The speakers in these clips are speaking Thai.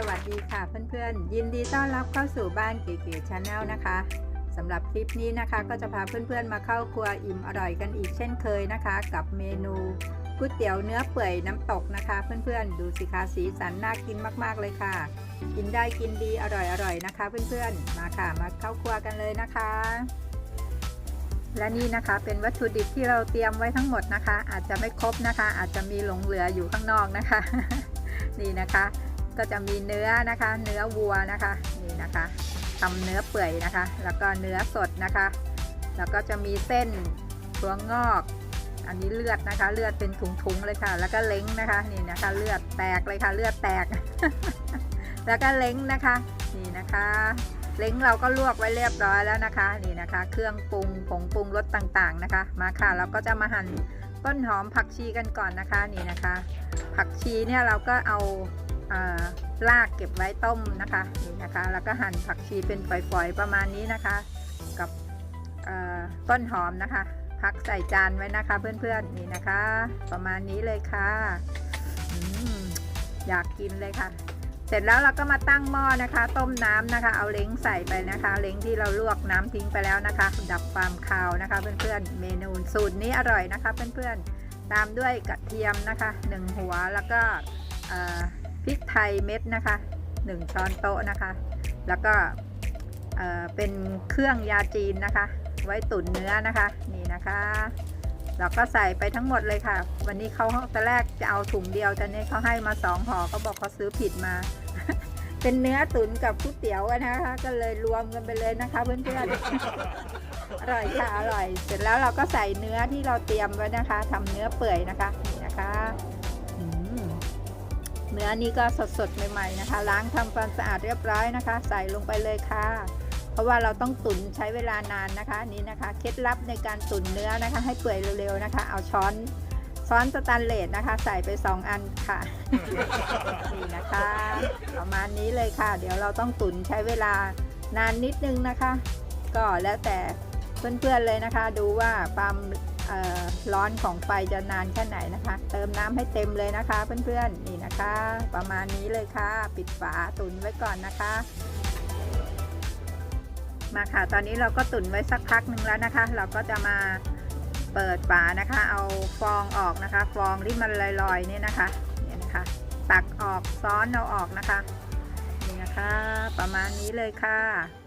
สวัสดีค่ะเพื่อนๆ ยินดีต้อนรับเข้าสู่บ้านเก๋ๆชาแนลนะคะสำหรับคลิปนี้นะคะ ก็จะพาเพื่อนๆมาเข้าครัวอิ่มอร่อยกันอีกเช่นเคยนะคะ กับเมนูก๋วยเตี๋ยวเนื้อเปื่อยน้ำตกนะคะ เพื่อนๆ ดูสิคะสีสันน่ากินมากๆเลยค่ะ กินได้กินดีอร่อยๆนะคะ เพื่อนๆมาค่ะมาเข้าครัวกันเลยนะคะ และนี่นะคะเป็นวัตถุดิบที่เราเตรียมไว้ทั้งหมดนะคะ อาจจะไม่ครบนะคะ อาจจะมีหลงเหลืออยู่ข้างนอกนะคะ นี่นะคะ ก็จะมีเนื้อนะคะ เนื้อวัวนะคะนี่นะคะทำเนื้อเปื่อยนะคะ แล้วก็เนื้อสดนะคะ แล้วก็จะมีเส้นถั่วงอก อันนี้เลือดนะคะ เลือดเป็นถุงๆเลยค่ะ แล้วก็เล้งนะคะนี่นะคะ เลือดแตกเลยค่ะ เลือดแตก แล้วก็เล้งนะคะนี่นะคะเล้งเราก็ลวกไว้เรียบร้อยแล้วนะคะนี่นะคะ เครื่องปรุงผงปรุงรสต่างๆนะคะ มาค่ะเราก็จะมาหั่นต้นหอมผักชีกันก่อนนะคะนี่นะคะ ผักชีเนี่ยเราก็เอา ลากเก็บไว้ต้มนะคะนี่นะคะ แล้วก็หั่นผักชีเป็นฝอยๆประมาณนี้นะคะ กับต้นหอมนะคะ พักใส่จานไว้นะคะ เพื่อนๆนี่นะคะ ประมาณนี้เลยค่ะอยากกินเลยค่ะ เสร็จแล้วเราก็มาตั้งหม้อนะคะ ต้มน้ำนะคะ เอาเล้งใส่ไปนะคะ เล้งที่เราลวกน้ำทิ้งไปแล้วนะคะ ดับความคาวนะคะ เพื่อนๆ เมนูสูตรนี้อร่อยนะคะ เพื่อนๆ ตามด้วยกระเทียมนะคะ1หัวแล้วก็ พริกไทยเม็ดนะคะ 1 ช้อนโต๊ะนะคะ แล้วก็เป็นเครื่องยาจีนนะคะ ไว้ตุ๋นเนื้อนะคะนี่นะคะเราก็ใส่ไปทั้งหมดเลยค่ะ วันนี้เขาตอนแรกจะเอาถุงเดียวแต่นี้เขาให้มาสองห่อเขาบอกเขาซื้อผิดมา เป็นเนื้อตุ๋นกับก๋วยเตี๋ยวนะคะ ก็เลยรวมกันไปเลยนะคะเพื่อนๆอร่อยค่ะอร่อย เสร็จแล้วเราก็ใส่เนื้อที่เราเตรียมไว้นะคะทำเนื้อเปื่อยนะคะ เนื้อนี้ก็สดๆใหม่ๆนะคะ ล้างทำความสะอาดเรียบร้อยนะคะ ใส่ลงไปเลยค่ะ เพราะว่าเราต้องตุ๋นใช้เวลานานนะคะนี่นะคะ เคล็ดลับในการตุ๋นเนื้อนะคะ ให้เปื่อยเร็วๆนะคะ เอาช้อนช้อนสแตนเลสนะคะ ใส่ไป 2 อันค่ะนี่นะคะ ประมาณนี้เลยค่ะ เดี๋ยวเราต้องตุ๋นใช้เวลานานนิดนึงนะคะ ก็แล้วแต่เพื่อนๆเลยนะคะ ดูว่าความ ร้อนของไฟจะนานแค่ไหนนะคะ เติมน้ำให้เต็มเลยนะคะเพื่อนๆนี่นะคะ ประมาณนี้เลยค่ะ ปิดฝาตุ๋นไว้ก่อนนะคะ มาค่ะตอนนี้เราก็ตุ๋นไว้สักพักหนึ่งแล้วนะคะ เราก็จะมาเปิดฝานะคะ เอาฟองออกนะคะ ฟองที่มันลอยๆนี่นะคะเนี่ยนะคะ ตักออกซ้อนเอาออกนะคะนี่นะคะ ประมาณนี้เลยค่ะ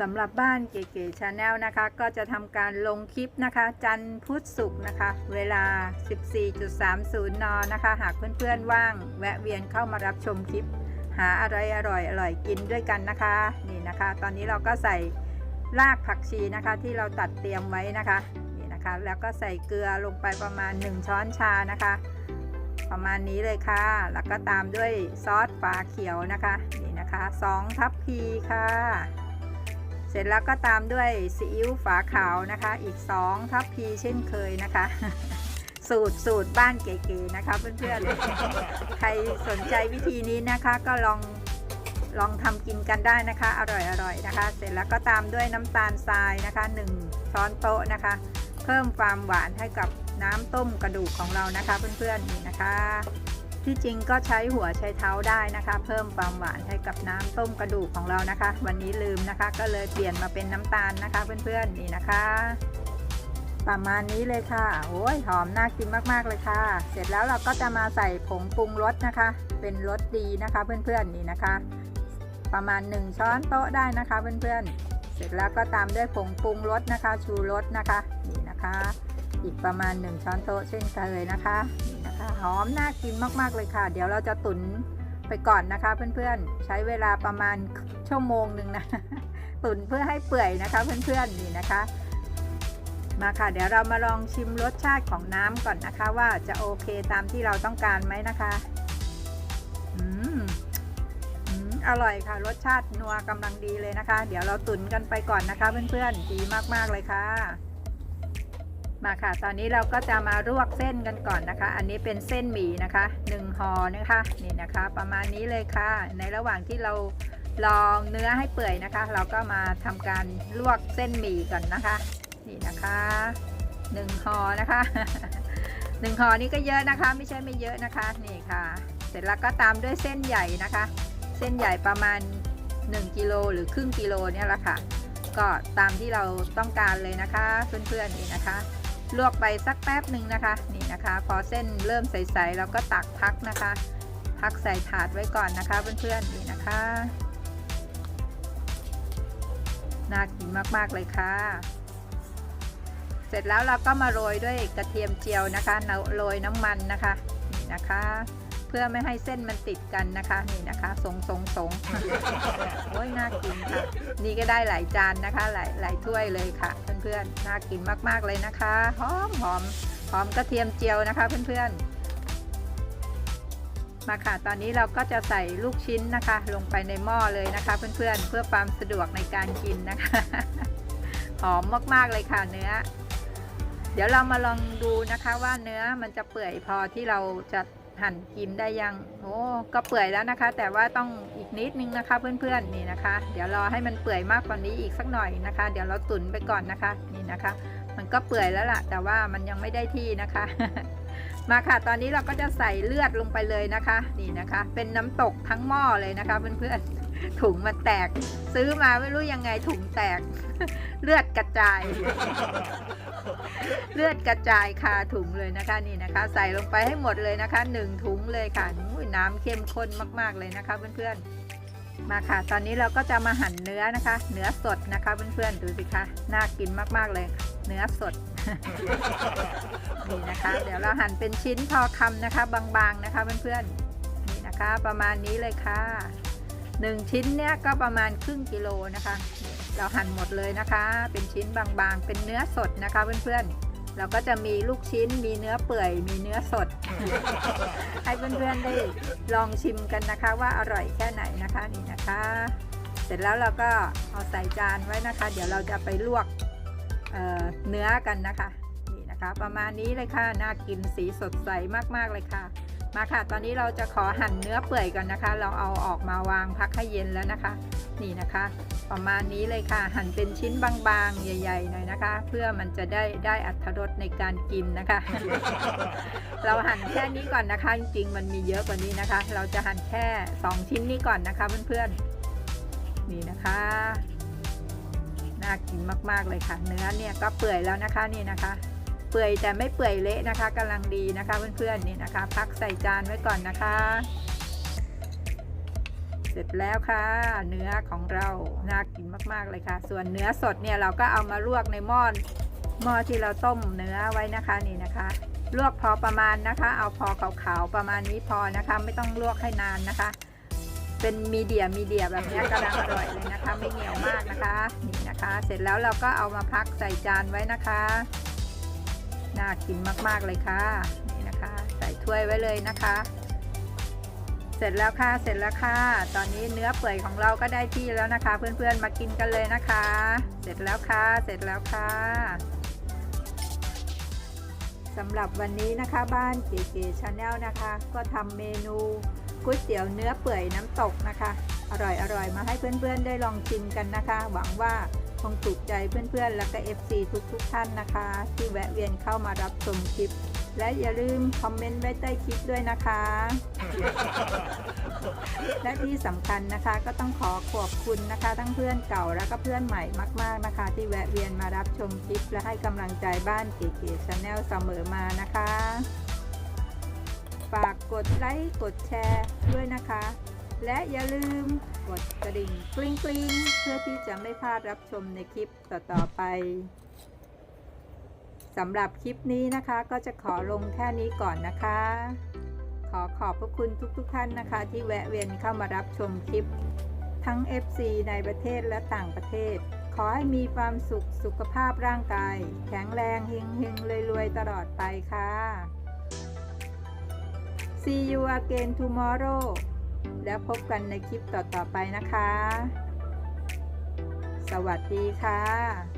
สำหรับบ้านเก๋ๆชาแนลนะคะ ก็จะทำการลงคลิปนะคะ จันทร์พุธศุกร์นะคะ เวลา 14.30 น นะคะ หากเพื่อนๆว่าง แวะเวียนเข้ามารับชมคลิป หาอะไรอร่อยอร่อยกินด้วยกันนะคะ นี่นะคะ ตอนนี้เราก็ใส่รากผักชีนะคะ ที่เราตัดเตรียมไว้นะคะ นี่นะคะ แล้วก็ใส่เกลือลงไปประมาณ 1 ช้อนชานะคะ ประมาณนี้เลยค่ะ แล้วก็ตามด้วยซอสฝาเขียวนะคะ นี่นะคะ2ทัพพีค่ะ สร็จแล้วก็ตามด้วยซีอิ๊วฝาขาวนะคะ อีก 2 ทัพพีเช่นเคยนะคะ สูตรสูตรบ้านเก๋ๆนะคะ เพื่อนๆ ใครสนใจวิธีนี้นะคะก็ลองลองทำกินกันได้นะคะ อร่อยๆนะคะ เสร็จแล้วก็ตามด้วยน้ำตาลทรายนะคะ 1 ช้อนโต๊ะนะคะ เพิ่มความหวานให้กับน้ำต้มกระดูกของเรานะคะ เพื่อนๆนี่นะคะ ที่จริงก็ใช้หัวใช้เท้าได้นะคะ เพิ่มความหวานให้กับน้ำต้มกระดูกของเรานะคะ วันนี้ลืมนะคะ ก็เลยเปลี่ยนมาเป็นน้ำตาลนะคะ เพื่อนๆนี่นะคะ ประมาณนี้เลยค่ะโอ้ยหอมน่ากินมากๆเลยค่ะ เสร็จแล้วเราก็จะมาใส่ผงปรุงรสนะคะ เป็นรสดีนะคะ เพื่อนๆนี่นะคะ ประมาณ 1 ช้อนโต๊ะได้นะคะ เพื่อนๆเสร็จแล้วก็ตามด้วยผงปรุงรสนะคะ ชูรสนะคะ นี่นะคะ อีกประมาณ 1 ช้อนโต๊ะเช่นเคยนะคะนี่นะคะหอมน่ากินมาก ๆ เลยค่ะ เดี๋ยวเราจะตุ๋นไปก่อนนะคะ เพื่อนๆ ใช้เวลาประมาณชั่วโมงหนึ่งนะตุ๋นเพื่อให้เปื่อยนะคะ เพื่อนๆนี่นะคะ มาค่ะ เดี๋ยวเรามาลองชิมรสชาติของน้ำก่อนนะคะ ว่าจะโอเคตามที่เราต้องการไหมนะคะอืมอร่อยค่ะรสชาตินัวกำลังดีเลยนะคะ เดี๋ยวเราตุ๋นกันไปก่อนนะคะ เพื่อนๆดีมากๆเลยค่ะ มาค่ะ ตอนนี้เราก็จะมาลวกเส้นกันก่อนนะคะ อันนี้เป็นเส้นหมี่นะคะ1ห่อนะคะนี่นะคะ ประมาณนี้เลยค่ะ ในระหว่างที่เราลองเนื้อให้เปื่อยนะคะ เราก็มาทำการลวกเส้นหมี่ก่อนนะคะ นี่นะคะหนึ่งห่อนะคะหนึ่งห่อนี่ก็เยอะนะคะ ไม่ใช่ไม่เยอะนะคะนี่ค่ะ เสร็จแล้วก็ตามด้วยเส้นใหญ่นะคะ เส้นใหญ่ประมาณ1กิโลหรือครึ่งกิโลเนี่ยแหละค่ะ ก็ตามที่เราต้องการเลยนะคะเพื่อนๆนี่นะคะ ลวกไปสักแป๊บหนึ่งนะคะ นี่นะคะ พอเส้นเริ่มใสๆเราก็ตักพักนะคะ พักใส่ถาดไว้ก่อนนะคะเพื่อนๆนี่นะคะน่ากินมากๆเลยค่ะ เสร็จแล้วเราก็มาโรยด้วยกระเทียมเจียวนะคะโรยน้ำมันนะคะนี่นะคะ เพื่อไม่ให้เส้นมันติดกันนะคะนี่นะคะ สงสงสงากินค่ะ นี่ก็ได้หลายจานนะคะ หลายหลายถ้วยเลยค่ะ เพื่อนๆ น่ากินมากๆเลยนะคะ หอมหอมหอมกระเทียมเจียวนะคะ เพื่อนๆ มาค่ะ ตอนนี้เราก็จะใส่ลูกชิ้นนะคะ ลงไปในหม้อเลยนะคะ เพื่อนๆ เพื่อความสะดวกในการกินนะคะ หอมมากๆเลยค่ะเนื้อ เดี๋ยวเรามาลองดูนะคะว่าเนื้อมันจะเปื่อยพอที่เราจะ หั่นกินได้ยังโอ้ก็เปื่อยแล้วนะคะ แต่ว่าต้องอีกนิดนึงนะคะเพื่อนๆนี่นะคะ เดี๋ยวรอให้มันเปื่อยมากกว่านี้อีกสักหน่อยนะคะ เดี๋ยวเราตุ๋นไปก่อนนะคะนี่นะคะ มันก็เปื่อยแล้วล่ะ แต่ว่ามันยังไม่ได้ที่นะคะ มาค่ะตอนนี้เราก็จะใส่เลือดลงไปเลยนะคะ นี่นะคะ เป็นน้ำตกทั้งหม้อเลยนะคะเพื่อนๆถุงมันแตก ซื้อมาไม่รู้ยังไงถุงแตก เลือดกระจาย เลือดกระจายคาถุงเลยนะคะนี่นะคะ ใส่ลงไปให้หมดเลยนะคะหนึ่งถุงเลยค่ะอุ้ยน้ำเข้มข้นมาก ๆเลยนะคะ เพื่อนๆ มาค่ะ ตอนนี้เราก็จะมาหั่นเนื้อนะคะ เนื้อสดนะคะ เพื่อนๆ ดูสิคะน่ากินมากๆเลย เนื้อสดนี่นะคะ เดี๋ยวเราหั่นเป็นชิ้นพอคำนะคะ บางๆนะคะ เพื่อนๆนี่นะคะ ประมาณนี้เลยค่ะหนึ่งชิ้นเนี้ยก็ประมาณครึ่งกิโลนะคะ เราหั่นหมดเลยนะคะ เป็นชิ้นบางๆ เป็นเนื้อสดนะคะเพื่อนๆ เราก็จะมีลูกชิ้น มีเนื้อเปื่อย มีเนื้อสด ให้เพื่อนๆได้ลองชิมกันนะคะ ว่าอร่อยแค่ไหนนะคะนี่นะคะ เสร็จแล้วเราก็เอาใส่จานไว้นะคะ เดี๋ยวเราจะไปลวกเเนื้อกันนะคะนี่นะคะ ประมาณนี้เลยค่ะน่ากินสีสดใสมากๆเลยค่ะ มาค่ะ ตอนนี้เราจะขอหั่นเนื้อเปื่อยก่อนนะคะ เราเอาออกมาวางพักให้เย็นแล้วนะคะ นี่นะคะ ประมาณนี้เลยค่ะ หั่นเป็นชิ้นบางๆ ใหญ่ๆหน่อยนะคะ เพื่อมันจะได้ได้อัตรสในการกินนะคะ เราหั่นแค่นี้ก่อนนะคะ จริงๆ มันมีเยอะกว่านี้นะคะ เราจะหั่นแค่ 2 ชิ้นนี้ก่อนนะคะเพื่อนๆนี่นะคะน่ากินมากๆเลยค่ะ เนื้อเนี่ยก็เปื่อยแล้วนะคะนี่นะคะ เปื่อยแต่ไม่เปื่อยเละนะคะกำลังดีนะคะเพื่อนๆนี่นะคะ พักใส่จานไว้ก่อนนะคะ เสร็จแล้วค่ะ เนื้อของเราน่ากินมากๆเลยค่ะ ส่วนเนื้อสดเนี่ยเราก็เอามาลวกในหม้อหม้อที่เราต้มเนื้อไว้นะคะนี่นะคะ ลวกพอประมาณนะคะ เอาพอขาวๆประมาณนี้พอนะคะ ไม่ต้องลวกให้นานนะคะ เป็นมีเดียมีเดียแบบนี้กำลังอร่อยเลยนะคะ ไม่เหนียวมากนะคะนี่นะคะ เสร็จแล้วเราก็เอามาพักใส่จานไว้นะคะน่ากินมากๆเลยค่ะนี่นะคะ ใส่ถ้วยไว้เลยนะคะ เสร็จแล้วค่ะ เสร็จแล้วค่ะ ตอนนี้เนื้อเปื่อยของเราก็ได้ที่แล้วนะคะ เพื่อนๆ มากินกันเลยนะคะ เสร็จแล้วค่ะ เสร็จแล้วค่ะสำหรับวันนี้นะคะบ้านเก๋ๆชาแนลนะคะ ก็ทำเมนูก๋วยเตี๋ยวเนื้อเปื่อยน้ำตกนะคะ อร่อยๆมาให้เพื่อนๆ ได้ลองชิมกันนะคะ หวังว่าคงถูกใจเพื่อนๆ และก็ FC ทุกๆ ท่านนะคะ ที่แวะเวียนเข้ามารับชมคลิป และอย่าลืมคอมเมนต์ไว้ใต้คลิปด้วยนะคะ และที่สำคัญนะคะก็ต้องขอขอบคุณนะคะ ทั้งเพื่อนเก่าและก็เพื่อนใหม่มาก ๆนะคะ ที่แวะเวียนมารับชมคลิป และให้กำลังใจบ้านเก๋ๆชาแนลเสมอมานะคะ ฝากกดไลค์กดแชร์ด้วยนะคะ และอย่าลืมกดกระดิ่งกริ๊งกริ๊งเพื่อที่จะไม่พลาดรับชมในคลิปต่อๆไป สำหรับคลิปนี้นะคะก็จะขอลงแค่นี้ก่อนนะคะ ขอขอบพระคุณทุกๆท่านนะคะ ที่แวะเวียนเข้ามารับชมคลิป ทั้ง FC ในประเทศและต่างประเทศ ขอให้มีความสุขสุขภาพร่างกาย แข็งแรงเฮงเฮงรวยๆ ตลอดไปค่ะ See you again tomorrow แล้วพบกันในคลิปต่อๆไปนะคะ สวัสดีค่ะ